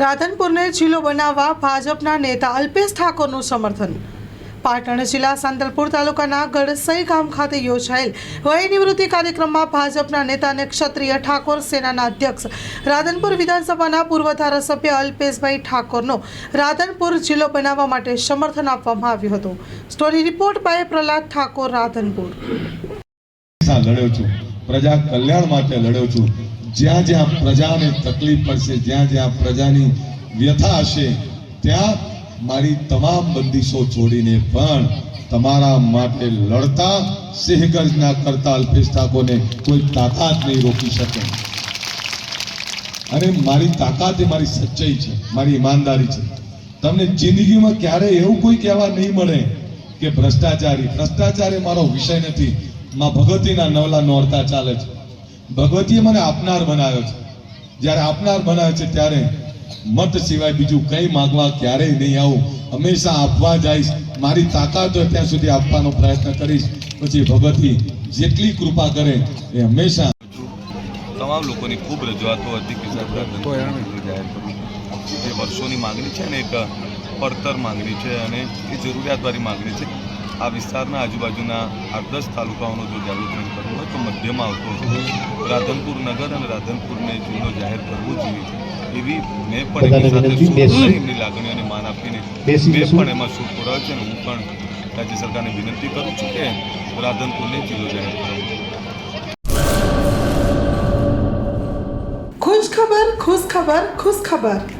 રાધનપુરને જિલ્લો બનાવવા ભાજપના નેતા અલ્પેશ ઠાકોરનું સમર્થન. પાટણ જિલ્લા સાંતલપુર તાલુકાના ગડસઈ ગામ ખાતે યોજાયેલ વયનિવૃત્તિ કાર્યક્રમમાં ભાજપના નેતા અને ક્ષત્રિય ઠાકોર સેનાના અધ્યક્ષ, રાધનપુર વિધાનસભાના પૂર્વ ધારાસભ્ય અલ્પેશભાઈ ઠાકોરનો રાધનપુર જિલ્લો બનાવવા માટે સમર્થન આપવામાં આવ્યું હતું. Story report by Prahlad Thakor, Radhanpur. પ્રજા કલ્યાણ માટે લડ્યો છું. જ્યાં જ્યાં પ્રજાને તકલીફ પડશે, જ્યાં જ્યાં પ્રજાની વ્યથા હશે, ત્યાં મારી તમામ બંદીશો છોડીને પણ તમારા માટે લડતા સિંહગર્જના કરતા અલ્પેશ ઠાકોરને કોઈ તાકાત નહીં રોકી શકે. અને મારી તાકાત એ મારી સચ્ચાઈ છે, મારી ઈમાનદારી છે. તમને જિંદગીમાં ક્યારેય એવું કોઈ કહેવા નહીં મળે કે ભ્રષ્ટાચારી. ભ્રષ્ટાચાર એ મારો વિષય નથી. માં ભગતીના નવલા નોરતા ચાલે છે. ભગવતીએ મને આપનાર બનાવ્યો છે. જ્યારે આપનાર બનાવ્યો છે ત્યારે મત સિવાય બીજું કંઈ માંગવા ક્યારેય નહીં આવું. હંમેશા આપવા જઈશ. મારી તાકાત હોય ત્યાં સુધી આપવાનો પ્રયત્ન કરીશ. પછી ભગવતી જેટલી કૃપા કરે એ હંમેશા તમામ લોકોની ખૂબ રજૂઆતો હતી કે સાહેબ જે વર્ષોની માંગણી છે ને એક પડતર માંગણી છે અને એ જરૂરિયાતવાળી માંગણી છે. આ વિસ્તારના આજુબાજુના આઠ દસ તાલુકાઓનો જો જાગૃતિ કરવું હોય તો મધ્યમાં આવતો રાધનપુર નગર અને રાધનપુરને જૂનો જાહેર કરવો જોઈએ એવી મેં પણ એમની સાથે એમની લાગણીઓને માન આપીને મેં પણ એમાં શું પુરાવ્યો છે અને હું પણ રાજ્ય સરકારને વિનંતી કરું છું કે રાધનપુરને જિલ્લો જાહેર કરવો ખુશ ખબર ખુશ ખબર ખુશ ખબર.